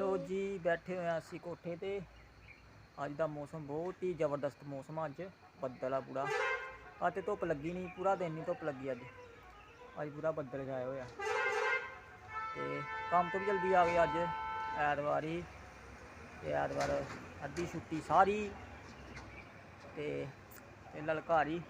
ਲੋ ਜੀ, ਬੈਠੇ ਹੋਏ ਹਾਂ ਅਸੀਂ ਕੋਠੇ ਤੇ। ਅੱਜ ਦਾ ਮੌਸਮ ਬਹੁਤ ਹੀ ਜ਼ਬਰਦਸਤ ਮੌਸਮ ਆ ਅੱਜ। ਬੱਦਲ ਆ ਪੂਰਾ। ਅੱਜ ਤੇ ਧੁੱਪ ਲੱਗੀ ਨਹੀਂ, ਪੂਰਾ ਦਿਨ ਨਹੀਂ ਧੁੱਪ ਲੱਗੀ ਅੱਜ। ਅੱਜ ਪੂਰਾ ਬੱਦਲ ਛਾਏ ਹੋਇਆ। ਤੇ ਕੰਮ ਤੋਂ ਵੀ ਜਲਦੀ ਆ ਗਏ ਅੱਜ, ਐਤਵਾਰ ਹੀ। ਤੇ ਐਤਵਾਰ ਅੱਧੀ ਛੁੱਟੀ ਸਾਰੀ। ਤੇ ਤੇ ਲਲਕਾਰੀ।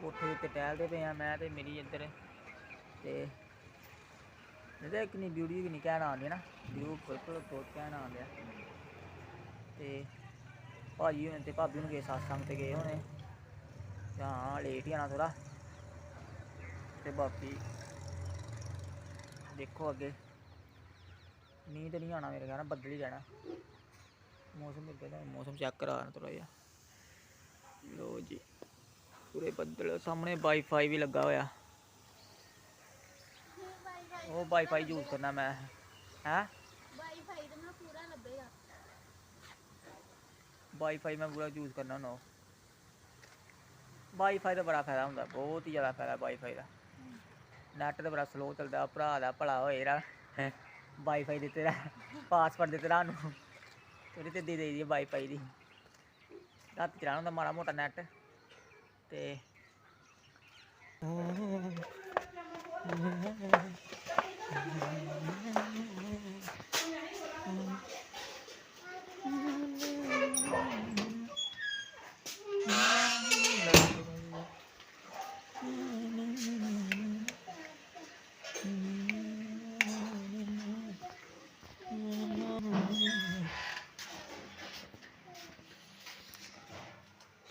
ਕੋਠੇ ਤੇ ਟਹਿਲਦੇ ਪਏ ਆ ਮੈਂ ਤੇ ਮੇਰੀ ਇੱਧਰ। ਤੇ ਇਹਦਾ ਇੱਕ ਨਹੀਂ ਬਿਊਟੀ ਵੀ ਨਹੀਂ ਕਹਿਣਾ ਆਉਂਦੀ ਨਾ ਬਿਊ ਬਿਲਕੁਲ ਬਹੁਤ ਕਹਿਣਾ ਆਉਂਦਿਆ ਤੇ ਭਾਜੀ ਹੁਣ ਤੇ ਭਾਬੀ ਹੁਣ ਗਏ satsang ਤੇ ਗਏ ਹੋਣੇ। ਹਾਂ ਲੇਟ ਹੀ ਆਣਾ ਥੋੜਾ ਤੇ ਬਾਕੀ ਦੇਖੋ ਅੱਗੇ। ਨੀਂਦ ਨਹੀਂ ਆਣਾ ਮੇਰੇ ਖਿਆਲ ਨਾਲ, ਬੱਦਲ ਹੀ ਰਹਿਣਾ। ਮੌਸਮ ਇੱਦਾਂ ਦਾ, ਮੌਸਮ ਚੈੱਕ ਕਰਾ ਥੋੜਾ ਜਿਹਾ। ਲੋ ਜੀ, ਪੂਰੇ ਬੱਦਲ, ਸਾਹਮਣੇ ਵਾਈਫਾਈ ਵੀ ਲੱਗਾ ਹੋਇਆ। ਉਹ ਵਾਈਫਾਈ ਯੂਜ਼ ਕਰਨਾ ਮੈਂ ਹੈ? ਵਾਈਫਾਈ ਤੇ ਮੈਨੂੰ ਪੂਰਾ ਲੱਭੇਗਾ। ਵਾਈਫਾਈ ਮੈਂ ਪੂਰਾ ਯੂਜ਼ ਕਰਨਾ ਹੁੰਦਾ ਵਾਈਫਾਈ ਦਾ ਬੜਾ ਫਾਇਦਾ ਹੁੰਦਾ ਬਹੁਤ ਹੀ ਜ਼ਿਆਦਾ ਫਾਇਦਾ ਵਾਈਫਾਈ ਦਾ। ਨੈਟ ਤੇ ਬੜਾ ਸਲੋ ਚੱਲਦਾ ਭਰਾ ਦਾ ਭਲਾ ਹੋਏ ਰਾ ਵਾਈਫਾਈ ਦਿੱਤੇ ਰਾ ਪਾਸਵਰਡ ਦਿੱਤੇ ਰਾ ਨੂੰ ਉਹਦੇ ਤੇ ਦੇ ਦੇ ਦੀ ਵਾਈਫਾਈ ਦੀ। ਰਾਤ ਚਲਾਉਣਾ ਹੁੰਦਾ ਮਾੜਾ ਮੋਟਾ ਨੈਟ ਤੇ।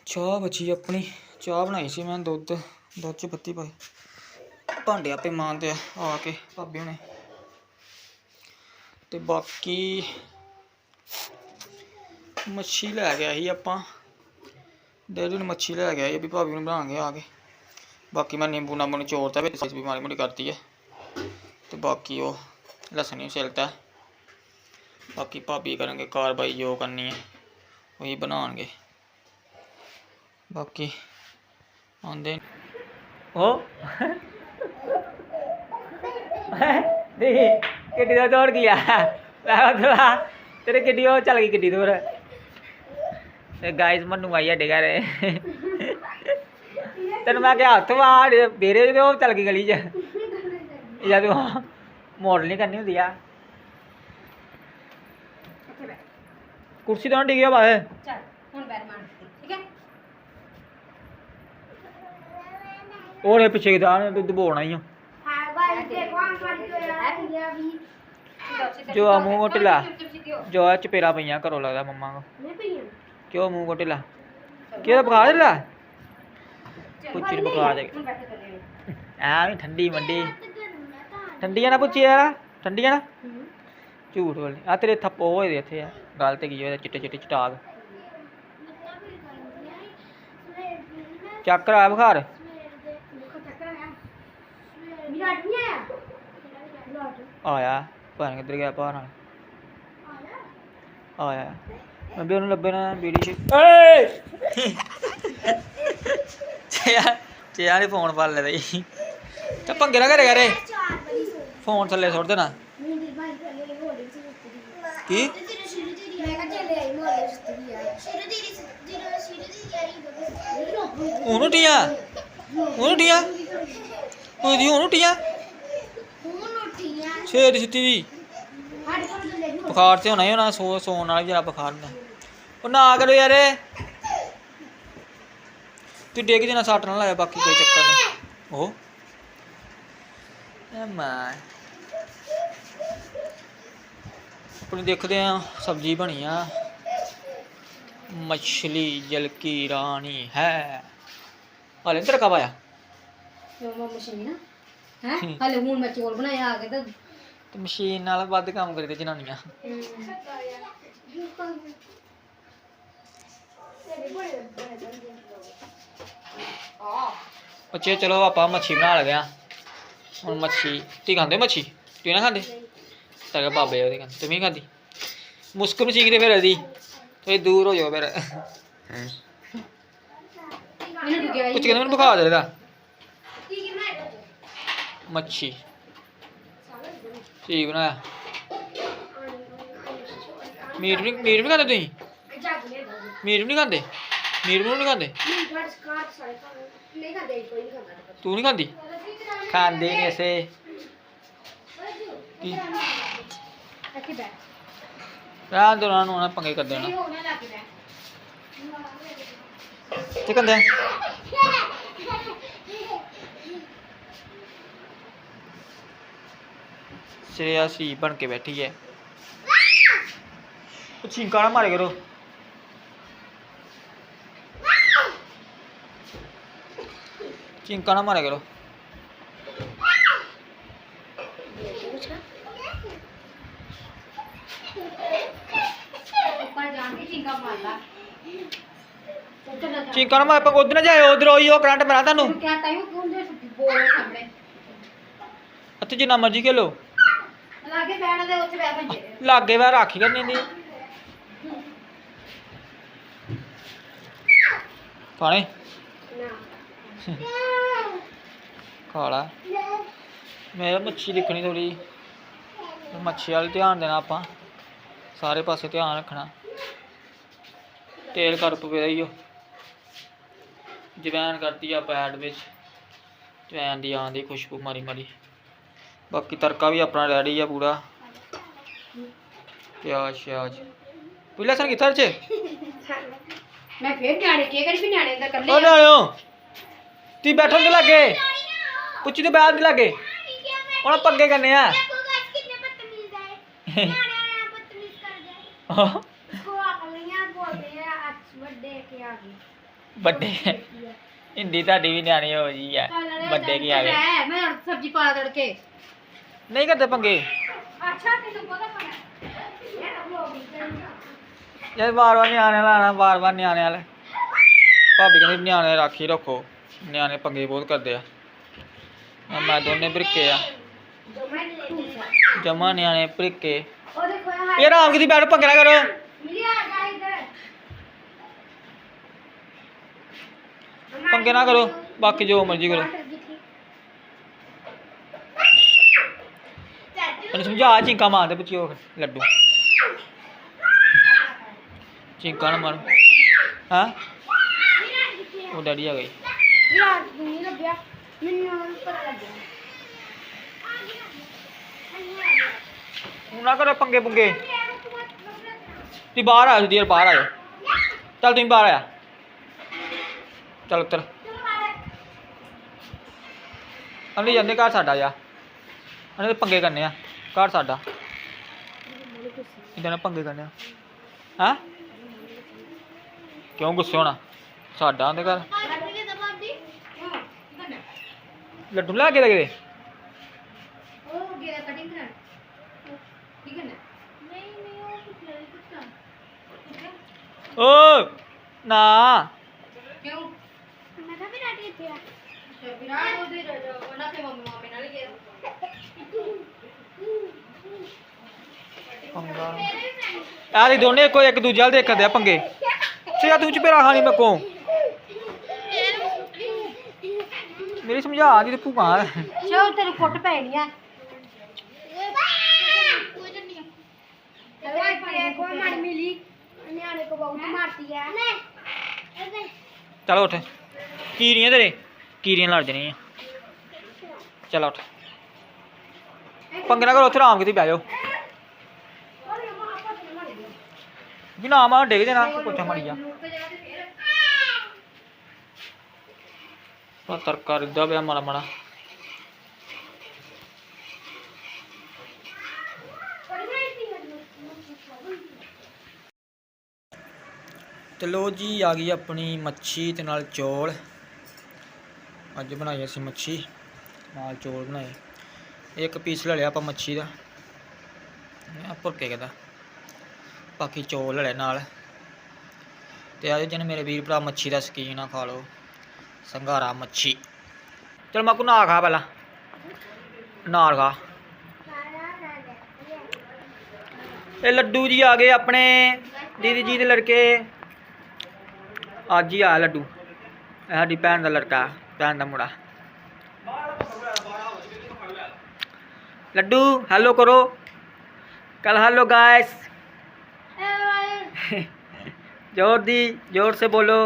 ਚਾਹ ਬਚੀ ਆਪਣੀ। ਚਾਹ ਬਣਾਈ ਸੀ ਮੈਂ ਦੁੱਧ ਦੁੱਧ ਚ ਪੱਤੀ ਪਾਈ। ਭਾਂਡੇ ਆਪੇ ਮਾਂਜਦੇ ਆ ਆ ਕੇ ਭਾਬੀ ਹੁਣੇ। ਤੇ ਬਾਕੀ ਮੱਛੀ ਲੈ ਗਿਆ ਸੀ ਆਪਾਂ। ਡੈਡੀ ਨੂੰ ਮੱਛੀ ਲੈ ਗਿਆ ਸੀ ਵੀ ਭਾਬੀ ਨੂੰ ਬਣਾਵਾਂਗੇ ਆ ਕੇ। ਬਾਕੀ ਮੈਂ ਨਿੰਬੂ ਨਾਂਬੂ ਨੂੰ ਚੋਰਤਾ ਵਿੱਚ ਸਾਈਜ਼ ਵੀ ਮਾੜੀ ਮੋਟੀ ਕਰਤੀ ਹੈ ਤੇ ਬਾਕੀ ਉਹ ਲਸਣ ਹੀ ਛਿਲਤਾ ਬਾਕੀ ਭਾਬੀ ਕਰਨਗੇ ਕਾਰਵਾਈ, ਜੋ ਕਰਨੀ ਹੈ ਉਹੀ ਬਣਾਉਣਗੇ। ਬਾਕੀ ਆਉਂਦੇ ਉਹ ਕਿੱਡੀ ਦਾ ਦੌੜ ਗਿਆ ਲੈ ਉਧਰ ਤੇਰੇ ਕਿੱਡੀ ਉਹ ਚੱਲ ਗਈ ਕਿੱਡੀ ਦੂਰ। ਤੇ ਗਾਇਸ ਮਨੂੰ ਆਈ ਸਾਡੇ ਘਰ। ਤੈਨੂੰ ਮੈਂ ਕਿਹਾ ਹੱਥ ਵਾੜ ਬੇਰੇ ਜਦੋਂ ਉਹ ਚੱਲ ਗਈ ਗਲੀ 'ਚ। ਜਦ ਮੋੜ ਨਹੀਂ ਕਰਨੀ ਹੁੰਦੀ ਆ। ਕੁਰਸੀ ਤੋਂ ਡਿੱਗਿਆ ਬਾਏ ਚੱਲ ਹੁਣ ਬੈਠ ਮਾਰ ਠੀਕ ਹੈ? ਉਹਨੇ ਪਿੱਛੇ ਦਾ ਦੁੱਧ ਬੋਣਾ ਹੀ ਆ। ਹਾਂ ਗਾਇਸ ਦੇਖੋ ਆਮ ਵਾਲੀ ਤੋਂ ਯਾਰ ਇੰਡੀਆ ਵੀ ਜੋ ਆ ਮੂੰਹ ਢਿੱਲਾ ਜੋ ਆ ਚਪੇਰਾ ਪਈਆਂ ਘਰੋਂ ਲੱਗਦਾ ਮੰਮਾ ਕੋ ਨਹੀਂ ਪਈਆਂ ਕਿਉਂ ਮੂੰਹ ਢਿੱਲਾ ਕਿਹਦਾ ਬੁਖਾਰ ਢਿੱਲਾ ਪੁੱਛੀ ਨੂੰ ਬੁਖਾਰ ਦੇ ਹੁਣ ਬੈਠ ਕਰ ਐ ਵੀ ਠੰਡੀ ਮੰਡੀ ਠੰਡੀਆਂ ਨਾ ਪੁੱਛੀ ਯਾਰ ਠੰਡੀਆਂ ਨਾ ਝੂਠ ਬੋਲ ਆ ਤੇਰੇ ਥੱਪੋ ਹੋਏ ਦੇ ਇੱਥੇ ਆ ਗੱਲ ਤੇ ਕੀ ਹੋਇਆ ਚਿੱਟੇ ਚਿੱਟੇ ਚਟਾਕ ਚੱਕ ਕਰਾ ਬੁਖਾਰ ਵਿਰਾਟ ਨਹੀਂ ਆਇਆ ਵਿਰਾਟ ਆਇਆ ਭਾਣ ਕਿੱਧਰ ਗਿਆ ਭਾਣ ਨਾਲ। ਆਇਆ। ਮੈਂ ਵੀ ਉਹਨੂੰ ਲੱਭੇ ਨਾ ਬੀੜੀ ਚ। ਏ ਚਿਆ ਚਿਆ ਨੇ ਫੋਨ ਫੜ ਲਿਆ ਬਈ ਤੇ ਭੰਗੇ ਨਾ ਕਰੇ ਕਰੇ। ਫੋਨ ਥੱਲੇ ਸੁੱਟ ਦੇਣਾ। ਮੇਰੀ ਭਾਈ ਥੱਲੇ ਹੋੜੇ ਚ ਸੁੱਤੀ ਕੀ? ਉਹਨੂੰ ਟੀਆ ਉਹਨੂੰ ਟੀਆ ਉਹਦੀ ਉਹਨੂੰ ਟੀਆ ਛੇੜ ਸਿੱਤੀ ਦੀ। ਬੁਖਾਰ ਤੇ ਹੋਣਾ ਹੀ ਹੋਣਾ ਸੋ ਸੌਣ ਨਾਲ ਜਿਹੜਾ ਬੁਖਾਰ ਹੁੰਦਾ। ਉਹ ਨਾ ਕਰੋ ਯਾਰ ਤੂੰ ਡੇਗ ਦੇਣਾ ਸੱਟ ਨਾ ਲਾਇਆ ਬਾਕੀ ਕੋਈ ਚੱਕਰ ਨਹੀਂ। ਉਹ। ਐ ਮਾਂ। ਆਪਣੀ ਦੇਖਦੇ ਆ ਸਬਜ਼ੀ ਬਣੀ ਆ। ਮਛਲੀ ਜਲ ਕੀ ਰਾਣੀ ਹੈ। ਹਲੇ ਤੇਰਾ ਕਬ ਆਇਆ ਮਸ਼ੀਨ ਹੈ? ਹਲੇ ਹੁਣ ਮੈਂ ਚੋਲ ਬਣਾਇਆ ਆ ਕੇ ਤਾਂ ਤੇ ਮਸ਼ੀਨ ਨਾਲ ਵੱਧ ਕੰਮ ਕਰਦੇ ਜਨਾਨੀਆਂ। ਬੱਚੇ ਚਲੋ ਆਪਾਂ ਮੱਛੀ ਬਣਾ ਲਗੇ ਆ ਹੁਣ ਮੱਛੀ ਤੁਸੀਂ ਖਾਂਦੇ ਹੋ ਮੱਛੀ? ਤੁਸੀਂ ਨਾ ਖਾਂਦੇ? ਤਾਂ ਬਾਬੇ ਉਹਦੇ ਖਾਂਦੇ ਤੁਸੀਂ ਨੀ ਖਾਂਦੀ? ਮੁਸਕ ਮਸੀਕ ਦੇ ਫਿਰ ਇਹਦੀ ਤੁਸੀਂ ਦੂਰ ਹੋ ਜਾਓ ਫਿਰ। ਕੁਝ ਕਹਿੰਦੇ ਮੈਨੂੰ ਬੁਖਾਰ ਕੀ ਬਣਾਇਆ ਮੱਛੀ। ਠੀਕ ਬਣਾਇਆ ਮੀਟ ਵੀ ਮੀਟ ਵੀ ਖਾਂਦੇ ਤੁਸੀਂ? ਮੀਟ ਵੀ ਨਹੀਂ ਖਾਂਦੇ? ਮੀਟ ਵੀ ਨਹੀਂ ਖਾਂਦੇ? ਤੂੰ ਨਹੀਂ ਖਾਂਦੀ? ਖਾਂਦੇ ਨਹੀਂ ਐਸੇ ਕੀ? ਅੱਛੀ ਬੈ ਰਹਿਣ ਦੋ ਉਹਨਾਂ ਪੰਗੇ ਕਰਦੇ ਹੋਣਾ ਲੱਗ ਬੈ ਕੀ ਕਹਿੰਦੇ ਸ਼੍ਰੇਆ ਸੀ ਬਣ ਕੇ ਬੈਠੀ ਹੈ ਚੀਂਕਾ ਨਾ ਮਾਰੇ ਕਰੋ। ਚੀਂਕਾ ਨਾ ਮਾਰੇ ਕਰੋ ਚੀਂਕਾ ਨਾ ਮਾਰੇ ਪਰ ਉਧਰ ਨਾ ਜਾਇਓ ਉਧਰ ਹੋਈ ਉਹ ਕਰੰਟ ਮੇਰਾ ਤੁਹਾਨੂੰ। ਤੂੰ ਕਿਹਾ ਤਾਈਓ ਕਿਉਂ ਦੇ ਬੋਲ ਸਾਹਮਣੇ। ਇੱਥੇ ਜਿੰਨਾ ਮਰਜ਼ੀ ਖੇਲੋ। ਲਾਗੇ ਬੈਠ ਦੇ, ਉੱਥੇ ਬੈ ਭੰਜੇ ਲਾਗੇ ਵਾ ਰਾਖੀ ਕਰਨੀ ਦੀ ਪਾਣੀ? ਨਾ ਖਾਲਾ ਮੈਂ ਮੱਛੀ ਦੇਖਣੀ ਥੋੜੀ ਮੱਛੀ ਵੱਲ ਧਿਆਨ ਦੇਣਾ ਆਪਾਂ। ਸਾਰੇ ਪਾਸੇ ਧਿਆਨ ਰੱਖਣਾ। ਤੇਲ ਕਰ ਪਵੇ ਈਓ ਜਵੈਨ ਕਰਤੀ ਆ ਪੈਡ ਵਿੱਚ। ਜਵੈਨ ਦੀ ਆਂਦੀ ਖੁਸ਼ਬੂ ਮਾਰੀ ਮਾਰੀ ਬਾਕੀ ਤੜਕਾ ਵੀ ਆਪਣਾ ਰੈਡੀ ਆ ਪੂਰਾ। ਪਿਆਜ਼ ਸ਼ਿਆਜ਼ ਪਹਿਲਾਂ ਸਨ ਕਿੱਥੇ ਚ ਮੈਂ ਫੇਰ ਨਿਆਣੇ ਕੀ ਕਰੀ ਵੀ ਨਿਆਣੇ ਅੰਦਰ ਕੱਲੇ ਓ ਨਿਆਣਿਓ ਤੀ ਬੈਠਣ ਦੇ ਲੱਗੇ। ਪੁੱਛੀ ਤੇ ਬੈਠ ਦੇ ਲੱਗੇ। ਹੁਣ ਪੱਗੇ ਕਰਨੇ ਆ। ਵੱਡੇ ਹਿੰਦੀ ਤੁਹਾਡੀ ਵੀ ਨਿਆਣੀ ਹੋ ਜੀ ਆ। ਵੱਡੇ ਕੀ ਆ ਗਏ? ਮੈਂ ਸਬਜ਼ੀ ਪਾ ਤੜਕੇ। ਨਹੀਂ ਕਰਦੇ ਪੰਗੇ। ਅੱਛਾ ਤੈਨੂੰ ਪਤਾ ਪੜਾ ਯਾਰ ਵਾਰ ਵਾਰ ਨਿਆਣੇ ਲਾਣਾ ਵਾਰ ਵਾਰ ਨਿਆਣੇ ਵਾਲੇ ਭਾਬੀ ਕਹਿੰਦੀ ਨਿਆਣੇ ਰਾਖੀ ਰੱਖੋ ਨਿਆਣੇ ਪੰਗੇ ਬਹੁਤ ਕਰਦੇ ਆ। ਮੈਂ ਦੋਨੇ ਬ੍ਰਿਕੇ ਆ। ਜਮਾ ਨਿਆਣੇ ਯਾਰ ਇਹ ਆਰਾਮ ਕਿਦੀ ਬੈਠ ਪੰਗੇ ਨਾ ਕਰੋ। ਪੰਗੇ ਨਾ ਕਰੋ ਬਾਕੀ ਜੋ ਮਰਜ਼ੀ ਕਰੋ। ਮੈਨੂੰ ਸਮਝਾ ਚਿੰਕਾ ਮਾਰਦੇ ਪੁੱਛੀ ਉਹ ਲੱਡੂ। ਚਿੰਕਾ ਨਾ ਮਾਰ। ਹਾਂ? ਉਹ ਡੈਡੀ ਆ ਗਈ ਯਾਰ ਨਹੀਂ ਲੱਗਿਆ ਮੈਨੂੰ ਪਤਾ ਲੱਗਿਆ ਹੁਣ ਨਾ ਕਰੋ ਪੰਗੇ ਪੁੰਗੇ। ਤੁਸੀਂ ਬਾਹਰ ਆ ਜਦੀ ਬਾਹਰ ਆ ਜਾਓ। ਚੱਲ ਤੁਸੀਂ ਬਾਹਰ ਆ। ਚੱਲ ਉੱਤਰ। ਅੰਨੀ ਜਾਂਦੇ ਘਰ ਸਾਡਾ ਜਾ। ਅੰਨੇ ਪੰਗੇ ਕਰਨੇ ਆ। ਘਰ ਸਾਡਾ। ਇਦਾਂ ਨਾ ਪੰਗੇ ਕਰਨੇ ਆ। ਹਾਂ? ਕਿਉਂ ਗੁੱਸੇ ਹੋਣਾ? ਸਾਡਾ ਆਂਦੇ ਘਰ। ਲੱਡੂ ਲਾ ਕੇ ਲਗੇ ਉਹ ਗਿਆ ਕਟਿੰਗ ਕਰਨ ਠੀਕ ਹੈ ਨਾ ਨਹੀਂ ਨਹੀਂ ਉਹ ਓ ਨਾ। ਕਿਉਂ? ਮੈਂ ਤਾਂ ਵੀ ਰਾਟੀ ਇੱਥੇ ਆ। ਵਿਰਾਟ ਉਹਦੇ ਉਹਨਾਂ ਤੇ ਮੰਮੀ ਮਾਮੇ ਨਾਲ ਗਿਆ ਪੰਗਾ। ਆ ਦੇ ਦੋਨੇ ਕੋਈ ਇੱਕ ਦੂਜੇ ਵੱਲ ਦੇਖਦੇ ਆ ਪੰਗੇ। ਸਿਆ ਤੂੰ ਚਪੇਰਾ ਖਾਣੀ ਮੇਰੇ ਕੋ ਮੇਰੀ ਸਮਝਾ ਦੀ ਤੇ ਭੂਆ ਚਲ ਤੇਰੇ ਕੁੱਟ ਪੈਣੀ ਆ। ਕੋਈ ਮਾਰ ਮਿਲੀ। ਨਿਆਣੇ ਕੋ ਬਹੁਤ ਮਾਰਤੀ ਹੈ ਚਲ ਉੱਠ। ਕੀਰੀਆਂ ਤੇਰੇ। ਕੀਰੀਆਂ ਲੜ ਜਣੀਆਂ। ਚਲ ਉੱਠ। ਪੰਗੇ ਨਾ ਕਰੋ ਉੱਥੇ ਆਰਾਮ ਕਿਤੇ ਬਹਿ ਜਾਓ। ਵੀ ਨਾ ਮਾ ਡਿੱਗ ਦੇਣਾ ਕੋਠਾ ਮੜੀ ਜਾ ਆ ਤਰਕਾ ਰਿੱਦਾ ਪਿਆ ਮਾੜਾ ਮਾੜਾ। ਤੇ ਲੋ ਜੀ, ਆ ਗਈ ਆਪਣੀ ਮੱਛੀ ਤੇ ਨਾਲ ਚੌਲ। ਅੱਜ ਬਣਾਈ ਅਸੀਂ ਮੱਛੀ, ਨਾਲ ਚੌਲ ਬਣਾਏ। ਇੱਕ ਪੀਸ ਲੈ ਲਿਆ ਆਪਾਂ ਮੱਛੀ ਦਾ। ਆ ਭੁਰਕੇ ਕਹਦਾ ਬਾਕੀ ਚੋਲ ਲੈ ਨਾਲ। ਤੇ ਅੱਜ ਜਨ ਮੇਰੇ ਵੀਰ ਭਰਾ ਮੱਛੀ ਦਾ ਸ਼ਕੀਨ ਆ, ਖਾ ਲਓ। ਸੰਘਾਰਾ ਮੱਛੀ। ਚਲ ਮੈਂ ਕੋ ਨਾ ਖਾ ਪਹਿਲਾਂ। ਨਾਰ ਖਾ। ਇਹ ਲੱਡੂ ਜੀ ਆ ਗਏ ਆਪਣੇ ਦੀਦੀ ਜੀ ਦੇ ਲੜਕੇ। ਅੱਜ ਹੀ ਆ ਲੱਡੂ। ਇਹ ਸਾਡੀ ਭੈਣ ਦਾ ਲੜਕਾ, ਭੈਣ ਦਾ ਮੁੰਡਾ। ਲੱਡੂ ਹੈਲੋ ਕਰੋ। ਕੱਲ ਹੈਲੋ ਗਾਇਸ ज़ोर दी ज़ोर से बोलो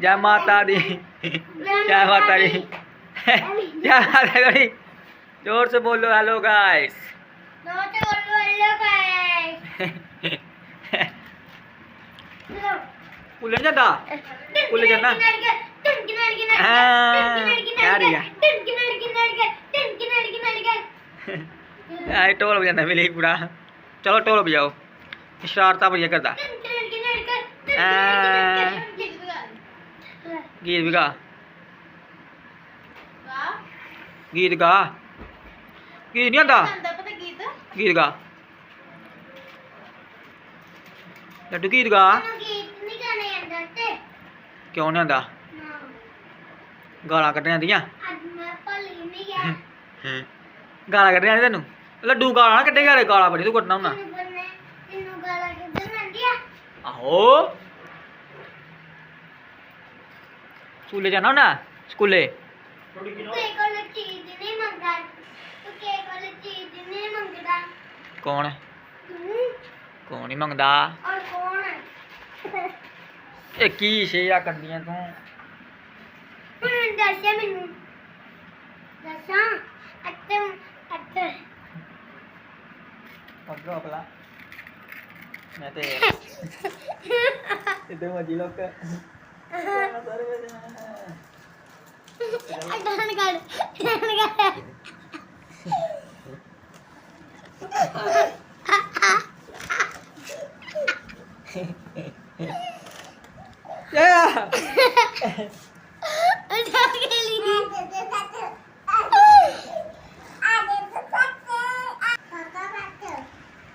जय माता दी जय माता दी जय माता दी ज़ोर से बोलो हेलो गाइस उले जाता उले जाना हाँ टोल हो जाता मेरे पूरा ਵਜਾਉਂਦਾ ਮੇਰੇ ਪੂਰਾ ਚਲੋ ਢੋਲ ਵਜਾਓ ਸ਼ਰਾਰਤਾਂ ਬੜੀਆਂ ਕਰਦਾ ਗੀਤ ਵੀ ਗਾ ਗੀਤ ਗਾ ਗੀਤ ਨਹੀਂ ਆਂਦਾ ਗੀਤ ਗਾ ਲੱਡੂ ਗੀਤ ਗਾ ਕਿਉਂ ਨਹੀਂ ਆਂਦਾ ਗਾਲਾਂ ਕੱਢੀਆਂ ਦੀਆਂ ਗਾਲਾਂ ਕੱਢੀਆਂ ਨੀ ਤੈਨੂੰ ਲੱਡੂ ਗਾਲਾਂ ਨਾ ਕੱਢੇ ਘਰੇ ਗਾਲਾਂ ਬੜੀ ਤੂੰ ਕੱਢਣਾ ਹੁੰਦਾ। ਆਹੋ। ਸਕੂਲੇ ਜਾਣਾ ਹੁੰਦਾ ਸਕੂਲੇ? ਕੌਣ? ਕੌਣ ਨਹੀਂ ਮੰਗਦਾ? ਔਰ ਕੌਣ? ਹੈ ਇਹ ਕੀ ਸ਼ੇਆ ਕਰਦੀਆਂ ਤੂੰ? ਹੁਣ ਦੱਸਿਆ ਮੈਨੂੰ। ਦੱਸਾਂ? ਅੱਤੇ ਅੱਤੇ ਪੱਗੋ ਅਪਲਾ ਮੈਂ ਤੇ ਇਦਾਂ ਮਜੀ ਲੋਕ ਅੱਡਾਨ ਕਰ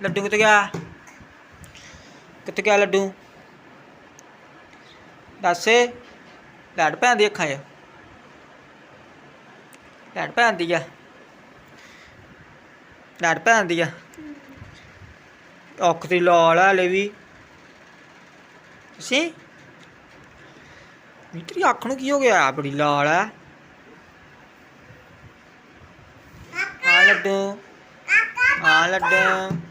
ਲੱਡੂ ਕਿੱਥੇ ਗਿਆ? ਕਿੱਥੇ ਗਿਆ ਲੱਡੂ? ਦੱਸ। ਲੈਟ ਭੈਣ ਦੀ ਅੱਖਾਂ 'ਚ। ਲੈਟ ਭੈਣ ਦੀ ਆ। ਲੈਟ ਭੈਣ ਦੀ ਆ। ਅੱਖ ਤੇ ਲਾਲ ਆ ਹਲੇ ਵੀ। ਸੀ ਤੇਰੀ ਅੱਖ ਨੂੰ ਕੀ ਹੋ ਗਿਆ? ਬੜੀ ਲਾਲ ਆ। ਆ ਲੱਡੂ। ਆ ਲੱਡੂ।